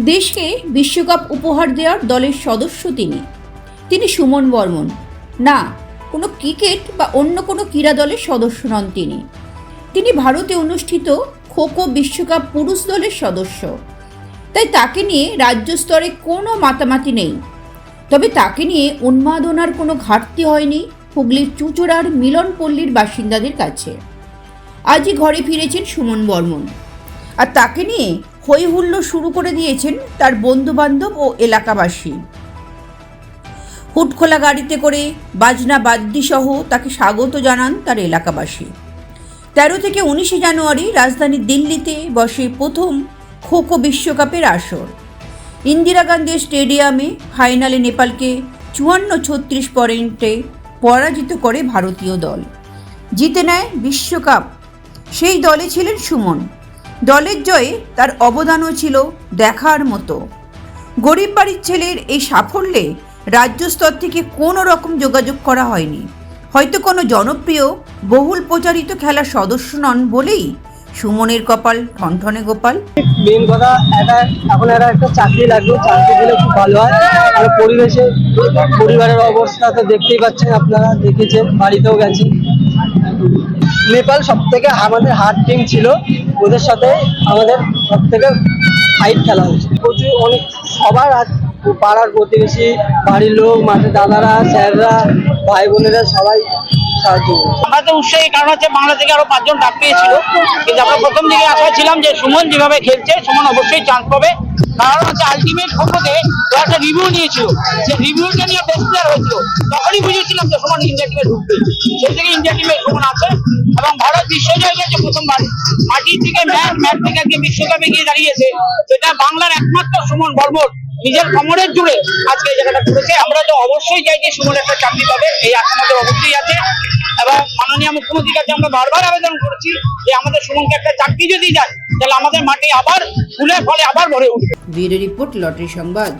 দেশকে বিশ্বকাপ উপহার দেওয়ার দলের সদস্য তিনি। তিনি সুমন বর্মন। না, কোনো ক্রিকেট বা অন্য কোনো ক্রীড়া দলের সদস্য নন তিনি। তিনি ভারতে অনুষ্ঠিত খোখো বিশ্বকাপ পুরুষ দলের সদস্য। তাই তাকে নিয়ে রাজ্য স্তরে কোনো মাতামাতি নেই। তবে তাকে নিয়ে উন্মাদনার কোনো ঘাটতি হয়নি হুগলির চুচুড়ার মিলনপল্লীর বাসিন্দাদের কাছে। আজই ঘরে ফিরেছেন সুমন বর্মন। আর তাকে নিয়ে হই হুল্লো শুরু করে দিয়েছেন তার বন্ধুবান্ধব ও এলাকাবাসী। হুটখোলা গাড়িতে করে বাজনা বাদ্যি সহ তাকে স্বাগত জানান তার এলাকাবাসী। তেরো থেকে উনিশে জানুয়ারি রাজধানী দিল্লিতে বসে প্রথম খোখো বিশ্বকাপের আসর। ইন্দিরা গান্ধী স্টেডিয়ামে ফাইনালে নেপালকে চুয়ান্ন ছত্রিশ পয়েন্টে পরাজিত করে ভারতীয় দল। জিতে নেয় বিশ্বকাপ। সেই দলে ছিলেন সুমন। দলের জয়ে তার অবদানও ছিল দেখার মতো। গরিব বাড়ির ছেলের এই সাফল্যে রাজ্য স্তর থেকে কোনো রকম যোগাযোগ করা হয়নি। হয়তো কোনো জনপ্রিয়, বহুল প্রচারিত খেলার সদস্য নন বলেই সুমনের কপাল, ঠনঠনে গোপাল। মেন কথা, একটা, এখন একটা একটা চাকরি লাগবে, চাকরি দিলে খুব ভালো হয়। আর পরিবেশে, পরিবারের অবস্থা তো দেখতেই পাচ্ছেন আপনারা, দেখেছেন, বাড়িতেও গেছেন। নেপাল সব থেকে আমাদের হার্ড টিম ছিল। ওদের সাথে আমাদের সব থেকে ফাইট খেলা হয়েছে। প্রচুর অনেক সবার পাড়ার প্রতিবেশী, বাড়ির লোক মাঠে দাদারা, স্যাররা, ভাই বোনেরা সবাই কারণ হচ্ছে থেকে আরও পাঁচজন পেয়েছিল। কিন্তু আমরা প্রথম দিকে ছিলাম যে সুমন যেভাবে খেলছে, সুমন অবশ্যই চান্স পাবে। হচ্ছে আলটিমেট ও একটা রিভিউ নিয়েছিল। রিভিউটা নিয়ে হয়েছিল। তখনই বুঝেছিলাম যে সুমন ইন্ডিয়া টিমে ঢুকবে। সেই থেকে ইন্ডিয়া সুমন আছে। এবং ভারত বিশ্ব জয় করেছে প্রথমবার মাটির থেকে ম্যাচ ম্যাচ থেকে আজকে বিশ্বকাপে গিয়ে দাঁড়িয়েছে। যেটা বাংলার একমাত্র সুমন বর্মন নিজের কমরের জুড়ে আজকে এই জায়গাটা করেছে। আমরা তো অবশ্যই চাই যে সুমন একটা চাকরি পাবে। এই আশা অবশ্যই আছে। এবং মাননীয় মুখ্যমন্ত্রীর কাছে আমরা বারবার আবেদন করছি যে আমাদের সুমনকে একটা চাকরি যদি দেয়, তাহলে আমাদের মাঠে আবার ফুলে, ফলে আবার ভরে উঠবে। ব্যুরো রিপোর্ট, লটারি সংবাদ।